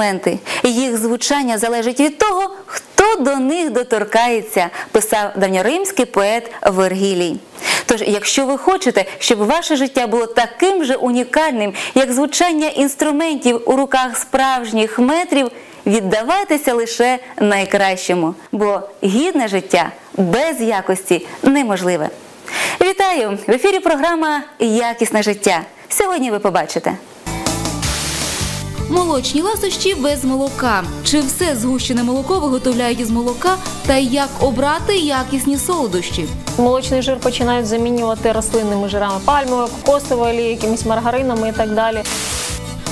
інструменти. Їх звучання залежить від того, хто до них доторкається, писав давньоримський поет Вергілій. Тож, якщо ви хочете, щоб ваше життя було таким же унікальним, як звучання інструментів у руках справжніх метрів, віддавайтеся лише найкращому, бо гідне життя без якості неможливе. Вітаю! В ефірі програма Якісне життя. Сьогодні ви побачите. Молочні ласощі без молока. Чи все згущене молоко виготовляють із молока та як обрати якісні солодощі? Молочний жир починають замінювати рослинними жирами пальмовою, кокосовою олією, якимись маргаринами і так далі.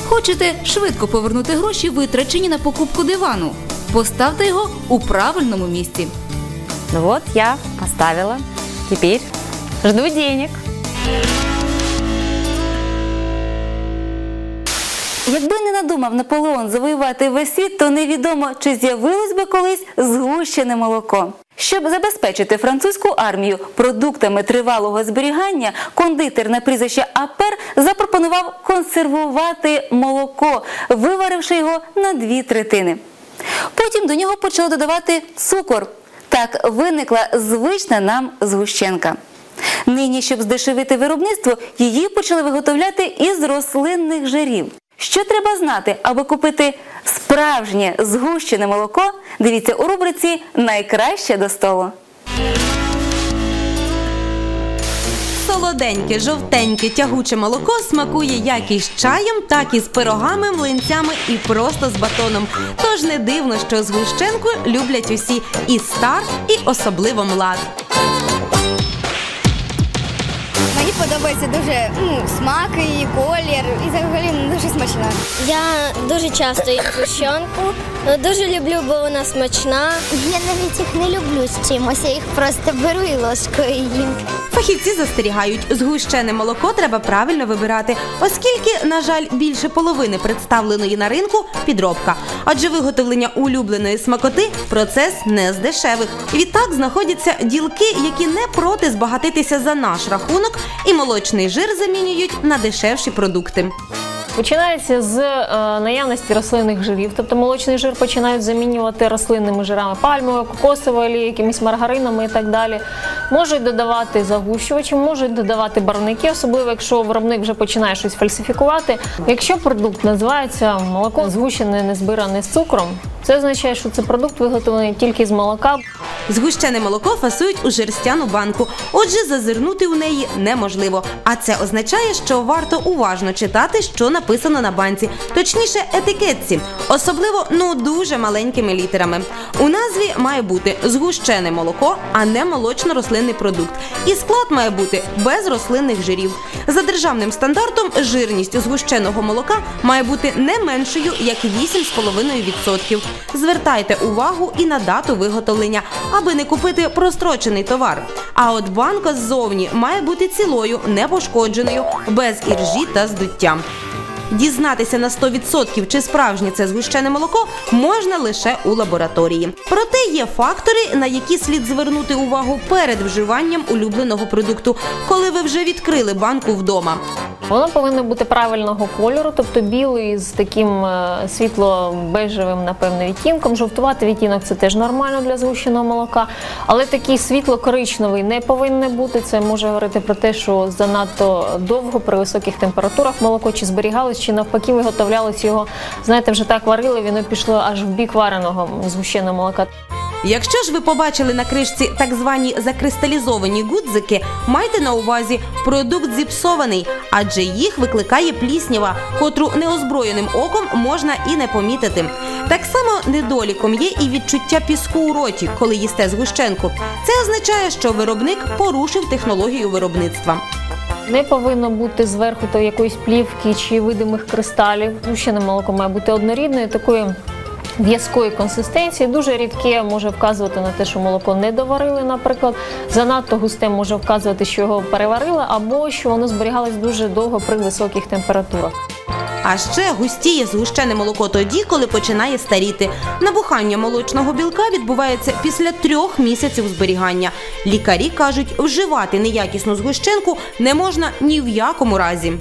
Хочете швидко повернути гроші, витрачені на покупку дивану? Поставте його у правильному місці. Ну вот, я поставила. Теперь жду денег. Якби не надумав Наполеон завоювати весь світ, то невідомо, чи з'явилось би колись згущене молоко. Щоб забезпечити французьку армію продуктами тривалого зберігання, кондитер на прізвище Апер запропонував консервувати молоко, виваривши його на дві третини. Потім до нього почали додавати цукор. Так виникла звична нам згущенка. Нині, щоб здешевити виробництво, її почали виготовляти із рослинних жирів. Що треба знати, аби купити справжнє згущене молоко? Дивіться у рубриці Найкраще до столу. Солоденьке, жовтеньке, тягуче молоко смакує як із чаєм, так і з пирогами, млинцями і просто з батоном. Тож не дивно, що згущенку люблять усі і стар, і особливо млад. Мені подобається дуже ну, смак і колір, і взагалі ну, дуже смачна. Я дуже часто їм згущенку. Дуже люблю, бо вона смачна. Я навіть їх не люблю з чимось, я їх просто беру і ложкою їм. Фахівці застерігають, згущене молоко треба правильно вибирати, оскільки, на жаль, більше половини представленої на ринку підробка. Адже виготовлення улюбленої смакоти процес не з дешевих. Відтак знаходяться ділки, які не проти збагатитися за наш рахунок, і молочний жир замінюють на дешевші продукти. Починається з е, наявності рослинних жирів, тобто молочний жир починають замінювати рослинними жирами пальмовою, кокосовою якимись маргаринами і так далі. Можуть додавати загущувачі, можуть додавати барвники, особливо якщо виробник вже починає щось фальсифікувати. Якщо продукт називається молоко згущене, не збиране з цукром, це означає, що це продукт виготовлений тільки з молока. Згущене молоко фасують у жерстяну банку, отже, зазирнути у неї неможливо. А це означає, що варто уважно читати, що написано на банці, точніше, етикетці, особливо ну дуже маленькими літерами. У назві має бути згущене молоко, а не молочно-рослинний продукт. І склад має бути без рослинних жирів. За державним стандартом жирність згущеного молока має бути не меншою як 8,5%. Звертайте увагу і на дату виготовлення, аби не купити прострочений товар. А от банка ззовні має бути цілою, непошкодженою, без іржі та здуття. Дізнатися на 100% чи справжнє це згущене молоко можна лише у лабораторії. Проте є фактори, на які слід звернути увагу перед вживанням улюбленого продукту, коли ви вже відкрили банку вдома. Воно повинно бути правильного кольору, тобто білий з таким е, світло-бежевим, напевно, відтінком. Жовтуватий відтінок це теж нормально для згущеного молока. Але такий світло-коричневий не повинен бути. Це може говорити про те, що занадто довго при високих температурах молоко чи зберігалось, чи навпаки виготовлялось його. Знаєте, вже так варили, воно пішло аж в бік вареного згущеного молока. Якщо ж ви побачили на кришці так звані закристалізовані гудзики, майте на увазі продукт зіпсований, адже їх викликає пліснява, котру неозброєним оком можна і не помітити. Так само недоліком є і відчуття піску у роті, коли їсте згущенку. Це означає, що виробник порушив технологію виробництва. Не повинно бути зверху то якоїсь плівки чи видимих кристалів. Згущене молоко має бути однорідною, такої в'язкої консистенції. Дуже рідке може вказувати на те, що молоко не доварили, наприклад. Занадто густе може вказувати, що його переварили, або що воно зберігалось дуже довго при високих температурах. А ще густіє згущене молоко тоді, коли починає старіти. Набухання молочного білка відбувається після трьох місяців зберігання. Лікарі кажуть, вживати неякісну згущенку не можна ні в якому разі.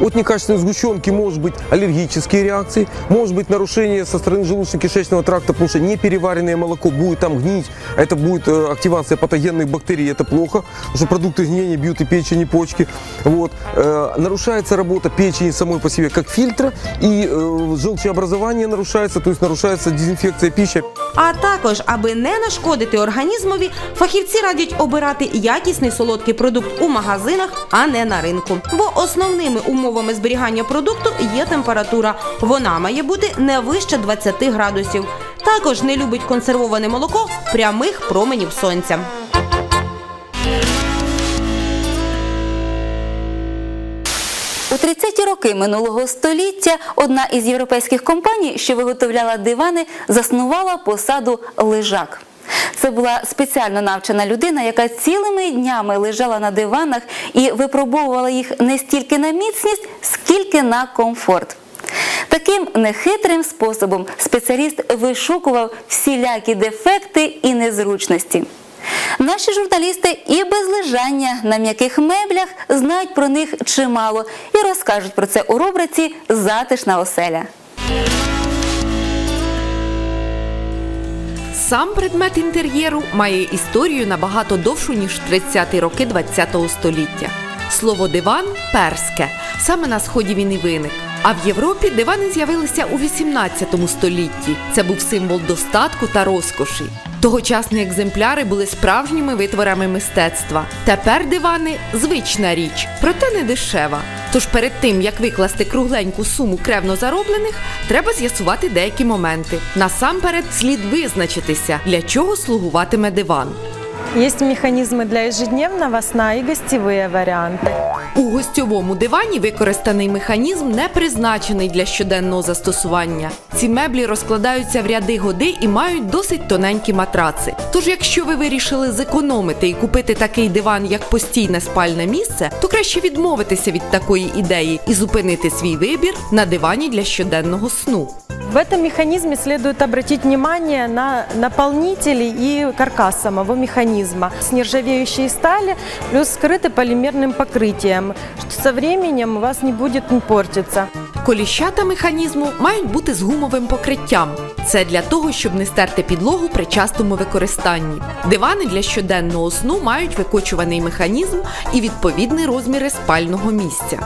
От некачественной сгущенки может быть аллергические реакции, может быть нарушение со стороны желудочно-кишечного тракта, потому что непереваренное молоко будет там гнить, а это будет э, активация патогенных бактерий, это плохо, потому что продукты гниения бьют и печень, и почки. Вот. Э, нарушается работа печени самой по себе как фильтра, и э, желчеобразование нарушается, то есть нарушается дезинфекция пищи. А також, аби не нашкодити організмові, фахівці радять обирати якісний солодкий продукт у магазинах, а не на ринку. Бо основними умовами зберігання продукту є температура. Вона має бути не вище 20 градусів. Також не любить консервоване молоко прямих променів сонця. У 30-ті роки минулого століття одна із європейських компаній, що виготовляла дивани, заснувала посаду лежак. Це була спеціально навчена людина, яка цілими днями лежала на диванах і випробовувала їх не стільки на міцність, скільки на комфорт. Таким нехитрим способом спеціаліст вишукував всілякі дефекти і незручності. Наші журналісти і без лежання на м'яких меблях знають про них чимало і розкажуть про це у рубриці Затишна оселя. Сам предмет інтер'єру має історію набагато довшу, ніж 30-ті роки ХХ століття. Слово диван перське. Саме на сході він і виник. А в Європі дивани з'явилися у 18 столітті. Це був символ достатку та розкоші. Тогочасні екземпляри були справжніми витворами мистецтва. Тепер дивани звична річ, проте не дешева. Тож перед тим як викласти кругленьку суму кревно зароблених, треба з'ясувати деякі моменти. Насамперед слід визначитися, для чого слугуватиме диван. Есть механизмы для ежедневного сна и гостевые варианты. У гостьовому дивані використаний механізм не призначений для щоденного застосування. Ці меблі розкладаються в ряди годи і мають досить тоненькі матраци. Тож, якщо ви вирішили зекономити і купити такий диван як постійне спальне місце, то краще відмовитися від такої ідеї і зупинити свій вибір на дивані для щоденного сну. В этом механизме следует обратить внимание на наполнители и каркас самого механизма с нержавеющей стали плюс скрыты полимерным покрытием, что со временем у вас не будет портиться. Коліщата механізму мають бути з гумовим покриттям. Це для того, щоб не стерти підлогу при частому використанні. Дивани для щоденного сну мають викочуваний механізм і відповідні розміри спального місця.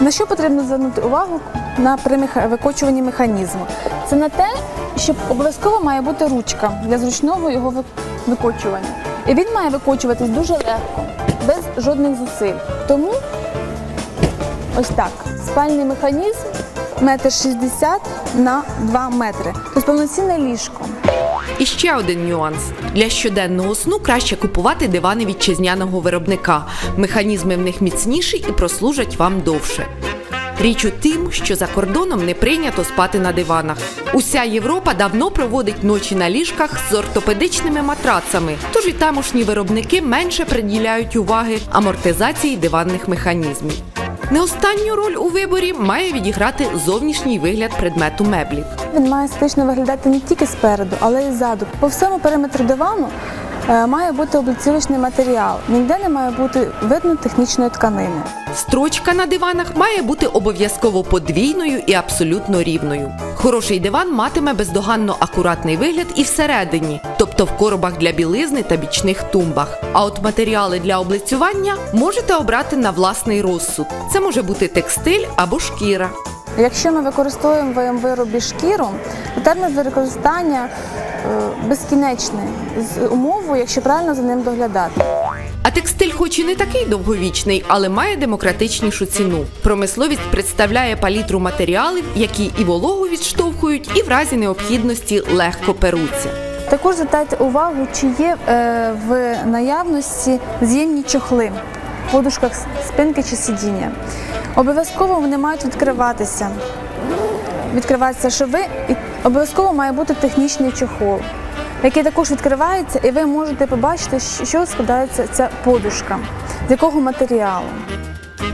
На що потрібно звернути увагу на при меха- викочуванні механізму? Це на те, що обов'язково має бути ручка для зручного його ви- викочування. І він має викочуватись дуже легко, без жодних зусиль. Тому ось так. Спальний механізм метр шістдесят на 2 метри. Тобто повноцінне ліжко. І ще один нюанс: для щоденного сну краще купувати дивани вітчизняного виробника. Механізми в них міцніші і прослужать вам довше. Річ у тим, що за кордоном не прийнято спати на диванах. Уся Європа давно проводить ночі на ліжках з ортопедичними матрацами, тож і тамошні виробники менше приділяють уваги амортизації диванних механізмів. Не останню роль у виборі має відіграти зовнішній вигляд предмету меблів. Він має естетично виглядати не тільки спереду, але й ззаду. По всьому периметру дивану має бути облицювачний матеріал. Ніде не має бути видно технічної тканини. Строчка на диванах має бути обов'язково подвійною і абсолютно рівною. Хороший диван матиме бездоганно акуратний вигляд і всередині, тобто в коробах для білизни та бічних тумбах. А от матеріали для облицювання можете обрати на власний розсуд. Це може бути текстиль або шкіра. Якщо ми використовуємо в виробі шкіру, то термін використання е, безкінечний з умовою, якщо правильно за ним доглядати. А текстиль, хоч і не такий довговічний, але має демократичнішу ціну. Промисловість представляє палітру матеріалів, які і вологу відштовхують, і в разі необхідності легко перуться. Також звертайте увагу, чи є е, в наявності з'ємні чохли в подушках спинки чи сидіння. Обов'язково вони мають відкриватися. Відкриватися шви і обов'язково має бути технічний чохол, який також відкривається, і ви можете побачити, що складається ця подушка, з якого матеріалу.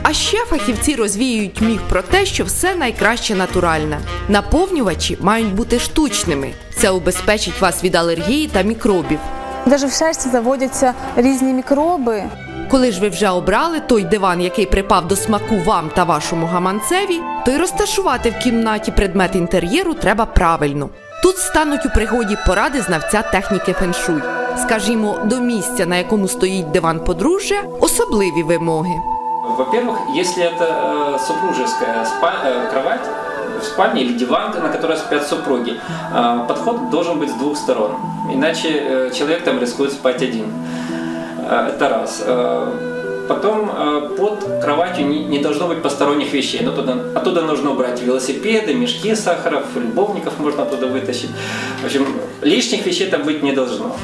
А ще фахівці розвіюють міф про те, що все найкраще натуральне. Наповнювачі мають бути штучними. Це убезпечить вас від алергії та мікробів. Навіть в шерсті заводяться різні мікроби. Коли ж ви вже обрали той диван, який припав до смаку вам та вашому гаманцеві, то й розташувати в кімнаті предмет інтер'єру треба правильно. Тут стануть у пригоді поради знавця техніки феншуй. Скажімо, до місця, на якому стоїть диван подружжя, особливі вимоги. Во-первых, если это э, супружеская спа- э, кровать в спальне или диван, на которой спят супруги, э, подход должен быть с двух сторон. Иначе э, человек там рискует спать один. Э, это раз. Э, Потом э, под кроватью не, должно быть посторонних вещей. Туда, оттуда нужно убрать велосипеды, мешки сахаров, любовников можно оттуда вытащить. В общем, лишних вещей там быть не должно.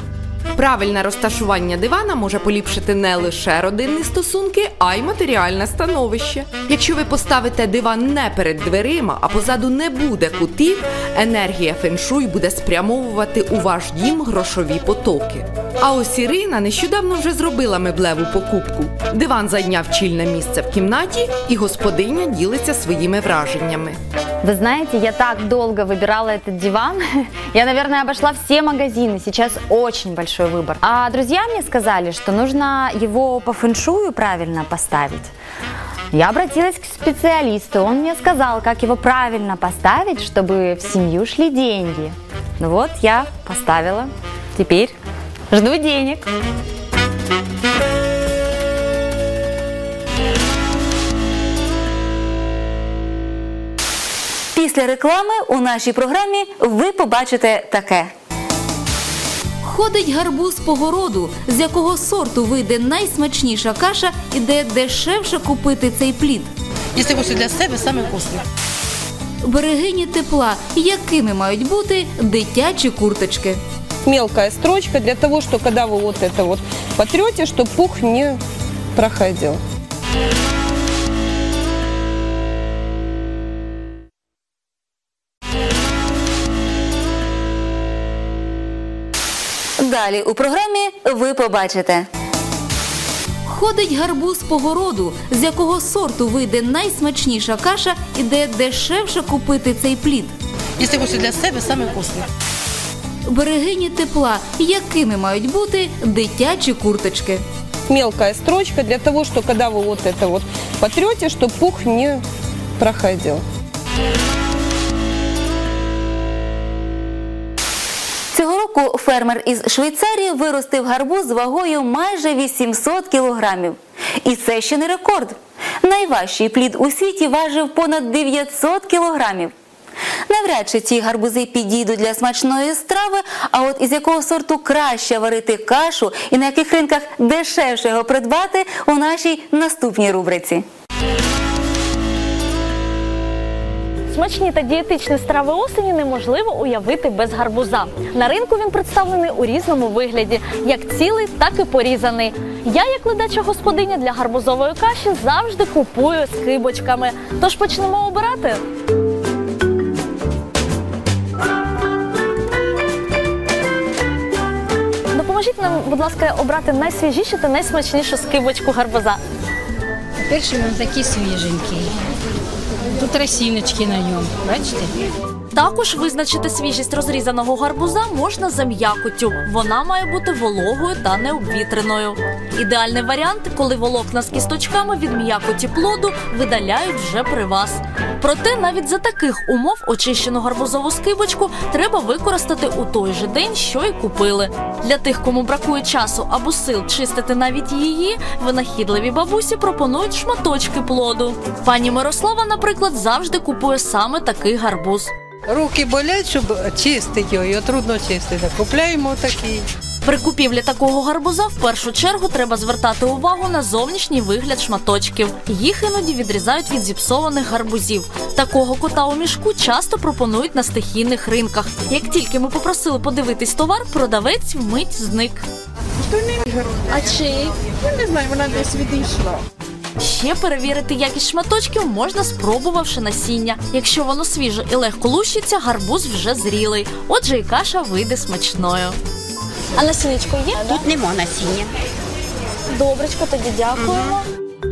Правильне розташування дивана може поліпшити не лише родинні стосунки, а й матеріальне становище. Якщо ви поставите диван не перед дверима, а позаду не буде кутів, енергія феншуй буде спрямовувати у ваш дім грошові потоки. А ось Ірина нещодавно вже зробила меблеву покупку. Диван зайняв чільне місце в кімнаті, і господиня ділиться своїми враженнями. Вы знаете, я так долго выбирала этот диван. Я, наверное, обошла все магазины. Сейчас очень большой выбор. А друзья мне сказали, что нужно его по фэншую правильно поставить. Я обратилась к специалисту. Он мне сказал, как его правильно поставить, чтобы в семью шли деньги. Ну вот, я поставила. Теперь жду денег. Після реклами у нашій програмі ви побачите таке. Ходить гарбуз по городу, з якого сорту вийде найсмачніша каша і де дешевше купити цей плід. Якщо ось для себе, саме вкусне. Берегині тепла, якими мають бути дитячі курточки. мелкая строчка для того, что когда вы вот это вот потрете, чтобы пух не проходил. Далі у програмі ви побачите. Ходить гарбуз по городу, з якого сорту вийде найсмачніша каша і де дешевше купити цей плід. Якщо ось для себе, саме вкусне. Берегині тепла, якими мають бути дитячі курточки. Мелкая строчка для того, что когда вы вот это вот потрете, чтобы пух не проходил. Року фермер із Швейцарії виростив гарбуз вагою майже 800 кілограмів. І це ще не рекорд. Найважчий плід у світі важив понад 900 кілограмів. Навряд чи ці гарбузи підійдуть для смачної страви, а от із якого сорту краще варити кашу і на яких ринках дешевше його придбати у нашій наступній рубриці. Смачні та дієтичні страви осені неможливо уявити без гарбуза. На ринку він представлений у різному вигляді, як цілий, так і порізаний. Я, як ледача господиня для гарбузової каші, завжди купую з кибочками. Тож почнемо обирати. Допоможіть нам, будь ласка, обрати найсвіжішу та найсмачнішу скибочку гарбуза. Перший він такий свіженький. Тут росіночки на ньому, бачите? Також визначити свіжість розрізаного гарбуза можна за м'якоттю. Вона має бути вологою та необвітреною. Ідеальний варіант, коли волокна з кісточками від м'якоті плоду видаляють вже при вас. Проте навіть за таких умов очищену гарбузову скибочку треба використати у той же день, що й купили. Для тих, кому бракує часу або сил чистити навіть її, винахідливі бабусі пропонують шматочки плоду. Пані Мирослава, наприклад, завжди купує саме такий гарбуз. Руки болять, щоб чистити його, його трудно чистити. Купляємо такий. При купівлі такого гарбуза в першу чергу треба звертати увагу на зовнішній вигляд шматочків. Їх іноді відрізають від зіпсованих гарбузів. Такого кота у мішку часто пропонують на стихійних ринках. Як тільки ми попросили подивитись товар, продавець вмить зник. А чий? Я не знаю, вона десь відійшла. Ще перевірити якість шматочків можна спробувавши насіння. Якщо воно свіже і легко лущиться, гарбуз вже зрілий. Отже, і каша вийде смачною. А насіннячко є? Тут нема насіння. Добречко, тоді дякуємо.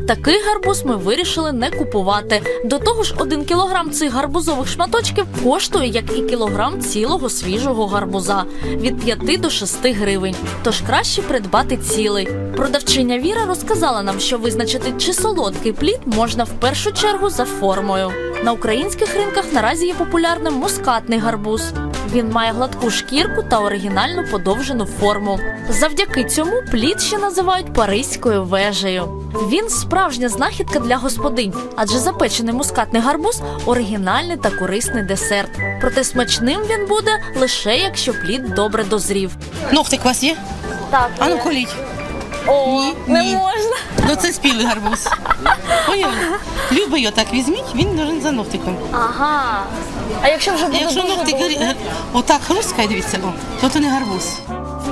Такий гарбуз ми вирішили не купувати. До того ж, один кілограм цих гарбузових шматочків коштує як і кілограм цілого свіжого гарбуза від 5 до 6 гривень. Тож краще придбати цілий. Продавчиня Віра розказала нам, що визначити, чи солодкий плід можна в першу чергу за формою. На українських ринках наразі є популярним мускатний гарбуз. Він має гладку шкірку та оригінальну подовжену форму. Завдяки цьому плід ще називають паризькою вежею. Він справжня знахідка для господинь, адже запечений мускатний гарбуз оригінальний та корисний десерт. Проте смачним він буде лише якщо плід добре дозрів. Ногтик у вас є? Так. А ну коліть. О, Ні, не ні. можна. Ну це спілий гарбуз. Поняли? Любий його так візьміть, він должен за ногтиком. Ага. А якщо вже буде Якщо дуже ногтик гар- отак хрусткає, дивіться, о, то то не гарбуз.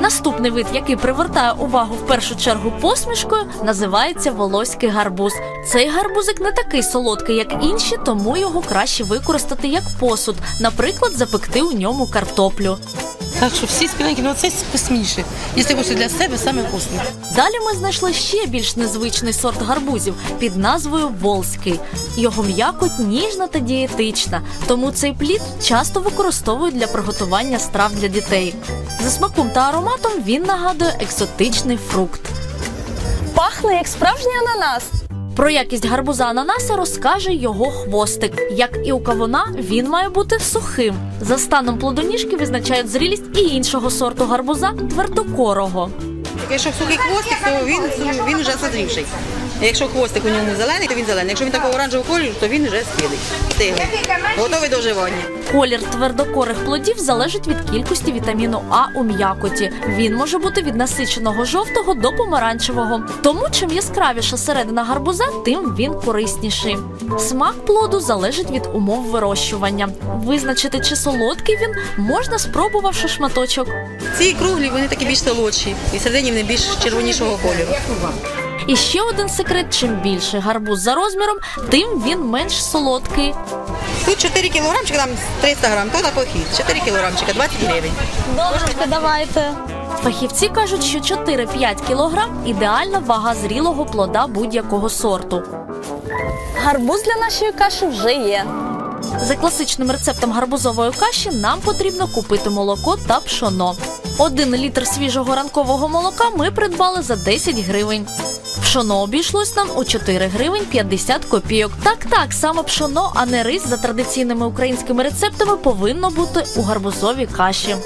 Наступний вид, який привертає увагу в першу чергу посмішкою, називається волоський гарбуз. Цей гарбузик не такий солодкий, як інші, тому його краще використати як посуд, наприклад, запекти у ньому картоплю. Так що всі спіленькі, ну це вкусніше. Якщо хочете для себе, саме вкусне. Далі ми знайшли ще більш незвичний сорт гарбузів під назвою Волзький. Його м'якоть ніжна та дієтична, тому цей плід часто використовують для приготування страв для дітей. За смаком та ароматом він нагадує екзотичний фрукт. Пахне як справжній ананас. Про якість гарбуза ананаса розкаже його хвостик. Як і у кавуна, він має бути сухим. За станом плодоніжки визначають зрілість і іншого сорту гарбуза твердокорого. Якщо сухий хвостик, то він, він вже созрівший. Якщо хвостик у ньому зелений, то він зелений. Якщо він такого оранжевого кольору, то він вже спілий. Стиглий. Готовий до вживання. Колір твердокорих плодів залежить від кількості вітаміну А у м'якоті. Він може бути від насиченого жовтого до помаранчевого. Тому чим яскравіша середина гарбуза, тим він корисніший. Смак плоду залежить від умов вирощування. Визначити, чи солодкий він можна спробувавши шматочок. Ці круглі, вони такі більш солодші. І всередині вони більш червонішого кольору. І ще один секрет: чим більший гарбуз за розміром, тим він менш солодкий. Тут 4 кілограмчика, там 300 грам, то на похід. 4 кілограмчика, 20 гривень. Добре, давайте. Фахівці кажуть, що 4-5 кілограм ідеальна вага зрілого плода будь-якого сорту. Гарбуз для нашої каші вже є. За класичним рецептом гарбузової каші нам потрібно купити молоко та пшоно. Один літр свіжого ранкового молока ми придбали за 10 гривень. Пшоно обійшлось нам у 4 гривень 50 копійок. Так, так, саме пшоно, а не рис за традиційними українськими рецептами повинно бути у гарбузовій каші.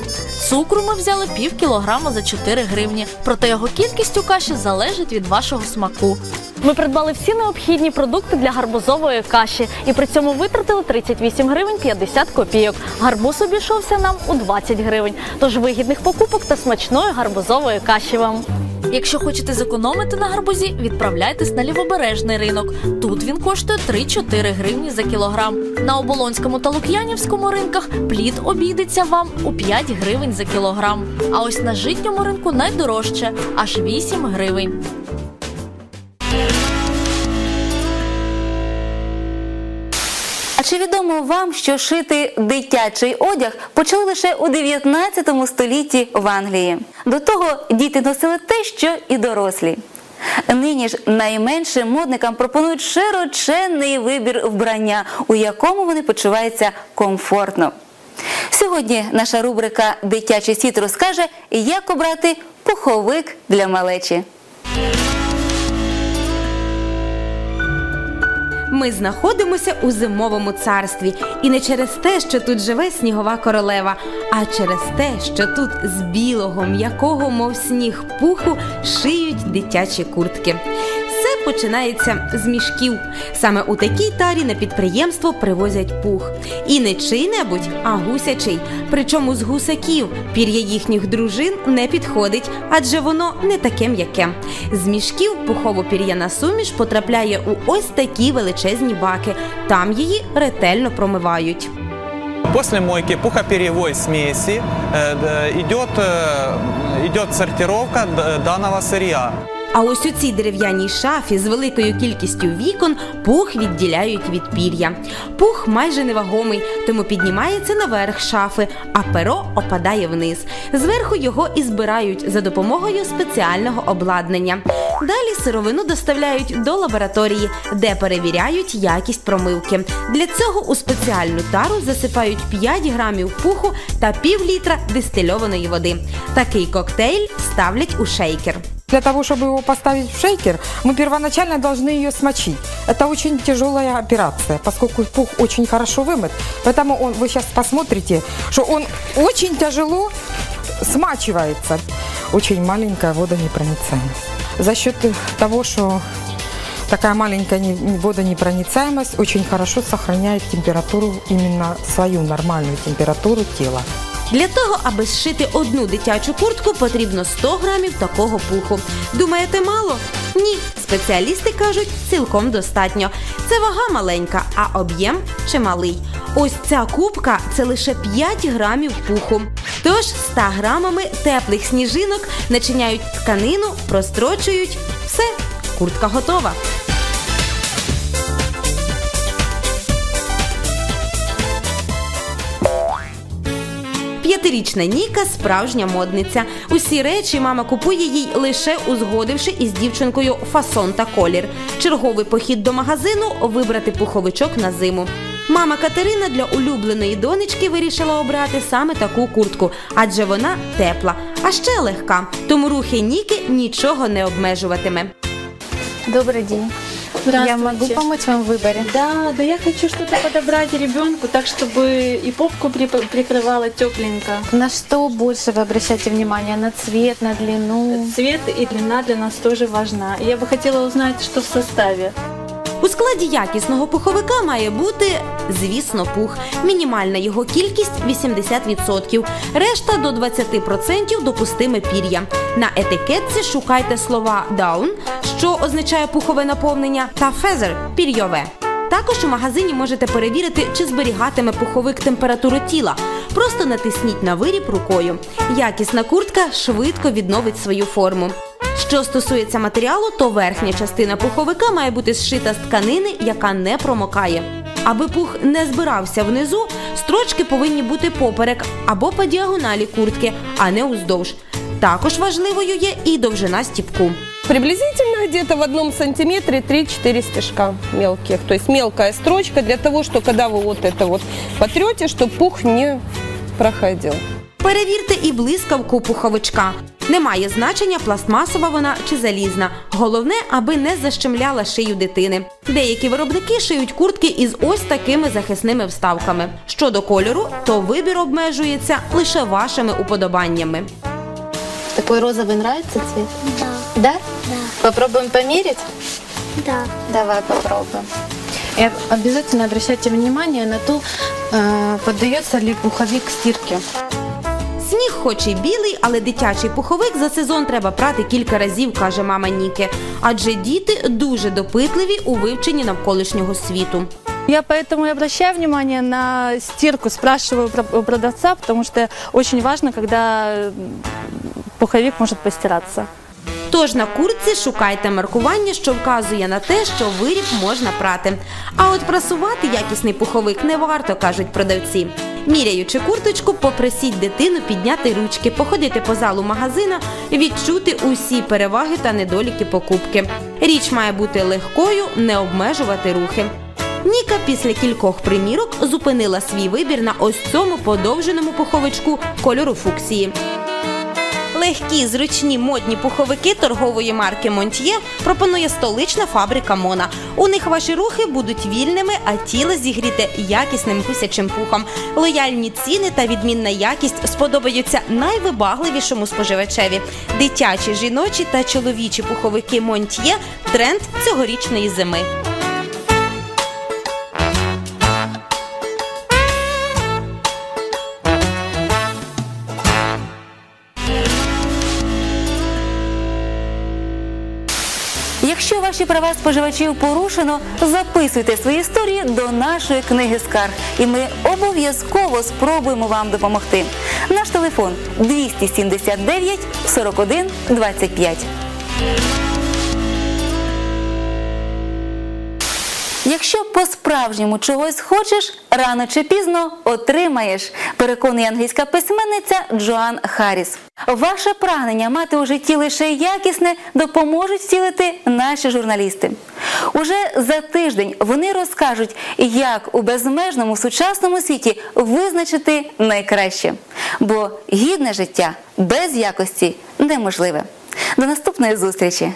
Цукру ми взяли пів кілограма за 4 гривні, проте його кількість у каші залежить від вашого смаку. Ми придбали всі необхідні продукти для гарбузової каші і при цьому витратили 38 гривень 50 копійок. Гарбуз обійшовся нам у 20 гривень. Тож вигідних покупок та смачної гарбузової каші вам. Якщо хочете зекономити на гарбузі, відправляйтесь на лівобережний ринок. Тут він коштує 3-4 гривні за кілограм. На Оболонському та Лук'янівському ринках плід обійдеться вам у 5 гривень за кілограм. А ось на житньому ринку найдорожче аж 8 гривень. Чи відомо вам, що шити дитячий одяг почали лише у 19 столітті в Англії? До того діти носили те, що і дорослі. Нині ж найменшим модникам пропонують широченний вибір вбрання, у якому вони почуваються комфортно. Сьогодні наша рубрика Дитячий світ розкаже, як обрати пуховик для малечі. Ми знаходимося у зимовому царстві, і не через те, що тут живе снігова королева, а через те, що тут з білого, м'якого, мов сніг пуху, шиють дитячі куртки Все починається з мішків. Саме у такій тарі на підприємство привозять пух. І не чий-небудь, а гусячий. Причому з гусаків пір'я їхніх дружин не підходить, адже воно не таке м'яке. З мішків пухово-пір'яна суміш потрапляє у ось такі величезні баки. Там її ретельно промивають. После мойки пухоперьевой смеси э, д- идет, э, идет сортировка д- данного сырья. А ось у цій дерев'яній шафі з великою кількістю вікон пух відділяють від пір'я. Пух майже невагомий, тому піднімається наверх шафи, а перо опадає вниз. Зверху його і збирають за допомогою спеціального обладнання. Далі сировину доставляють до лабораторії, де перевіряють якість промивки. Для цього у спеціальну тару засипають 5 грамів пуху та пів літра дистильованої води. Такий коктейль ставлять у шейкер. Для того, чтобы его поставить в шейкер, мы первоначально должны ее смочить. Это очень тяжелая операция, поскольку пух очень хорошо вымыт. Поэтому он, вы сейчас посмотрите, что он очень тяжело смачивается. Очень маленькая водонепроницаемость. За счет того, что такая маленькая не- не- водонепроницаемость очень хорошо сохраняет температуру, именно свою нормальную температуру тела. Для того, аби зшити одну дитячу куртку, потрібно 100 грамів такого пуху. Думаєте, мало? Ні, спеціалісти кажуть, цілком достатньо. Це вага маленька, а об'єм чималий. Ось ця кубка це лише 5 грамів пуху. Тож 100 грамами теплих сніжинок начиняють тканину, прострочують. Все, куртка готова. П'ятирічна Ніка справжня модниця. Усі речі мама купує їй лише узгодивши із дівчинкою фасон та колір. Черговий похід до магазину вибрати пуховичок на зиму. Мама Катерина для улюбленої донечки вирішила обрати саме таку куртку, адже вона тепла, а ще легка. Тому рухи Ніки нічого не обмежуватиме. Добрый день. Я могу помочь вам в выборе? Да, да я хочу что-то подобрать ребенку, так чтобы и попку при- прикрывала тепленько. На что больше вы обращаете внимание? На цвет, на длину? Цвет и длина для нас тоже важна. Я бы хотела узнать, что в составе. У складі якісного пуховика має бути, звісно, пух. Мінімальна його кількість 80%, решта до 20% допустиме пір'я. На етикетці шукайте слова down, що означає пухове наповнення, та feather – пір'йове. Також у магазині можете перевірити, чи зберігатиме пуховик температуру тіла. Просто натисніть на виріб рукою. Якісна куртка швидко відновить свою форму. Що стосується матеріалу, то верхня частина пуховика має бути зшита з тканини, яка не промокає. Аби пух не збирався внизу, строчки повинні бути поперек або по діагоналі куртки, а не уздовж. Також важливою є і довжина стіпку. Приблизительно где-то в одном сантиметре 3-4 стежка мелких. То есть мелкая строчка для того, что когда вы вот это вот потрете, чтобы пух не проходил. Перевірте і блискавку пуховичка. Немає значення, пластмасова вона чи залізна. Головне, аби не защемляла шию дитини. Деякі виробники шиють куртки із ось такими захисними вставками. Щодо кольору, то вибір обмежується лише вашими уподобаннями. Такой розовый нравится цвет? Да. Да? Попробуем померить? Да. Давай попробуем. И обязательно обращайте внимание на то, э, поддается ли пуховик стирке. Сніг хоч і білий, але дитячий пуховик за сезон треба прати кілька разів, каже мама Ніки. Адже діти дуже допитливі у вивченні навколишнього світу. Я поэтому и обращаю внимание на стирку, спрашиваю у продавца, потому что очень важно, когда пуховик может постираться. Тож на куртці шукайте маркування, що вказує на те, що виріб можна прати. А от прасувати якісний пуховик не варто, кажуть продавці. Міряючи курточку, попросіть дитину підняти ручки, походити по залу магазина, відчути усі переваги та недоліки покупки. Річ має бути легкою, не обмежувати рухи. Ніка після кількох примірок зупинила свій вибір на ось цьому подовженому пуховичку кольору фуксії. Легкі, зручні модні пуховики торгової марки Монтьє пропонує столична фабрика Мона. У них ваші рухи будуть вільними, а тіло зігріте якісним гусячим пухом. Лояльні ціни та відмінна якість сподобаються найвибагливішому споживачеві. Дитячі, жіночі та чоловічі пуховики Монтьє тренд цьогорічної зими. Ваші права споживачів порушено, записуйте свої історії до нашої книги скарг, і ми обов'язково спробуємо вам допомогти. Наш телефон 279 41 25. Якщо по-справжньому чогось хочеш, рано чи пізно отримаєш, переконує англійська письменниця Джоан Харріс. Ваше прагнення мати у житті лише якісне допоможуть втілити наші журналісти. Уже за тиждень вони розкажуть, як у безмежному сучасному світі визначити найкраще. Бо гідне життя без якості неможливе. До наступної зустрічі!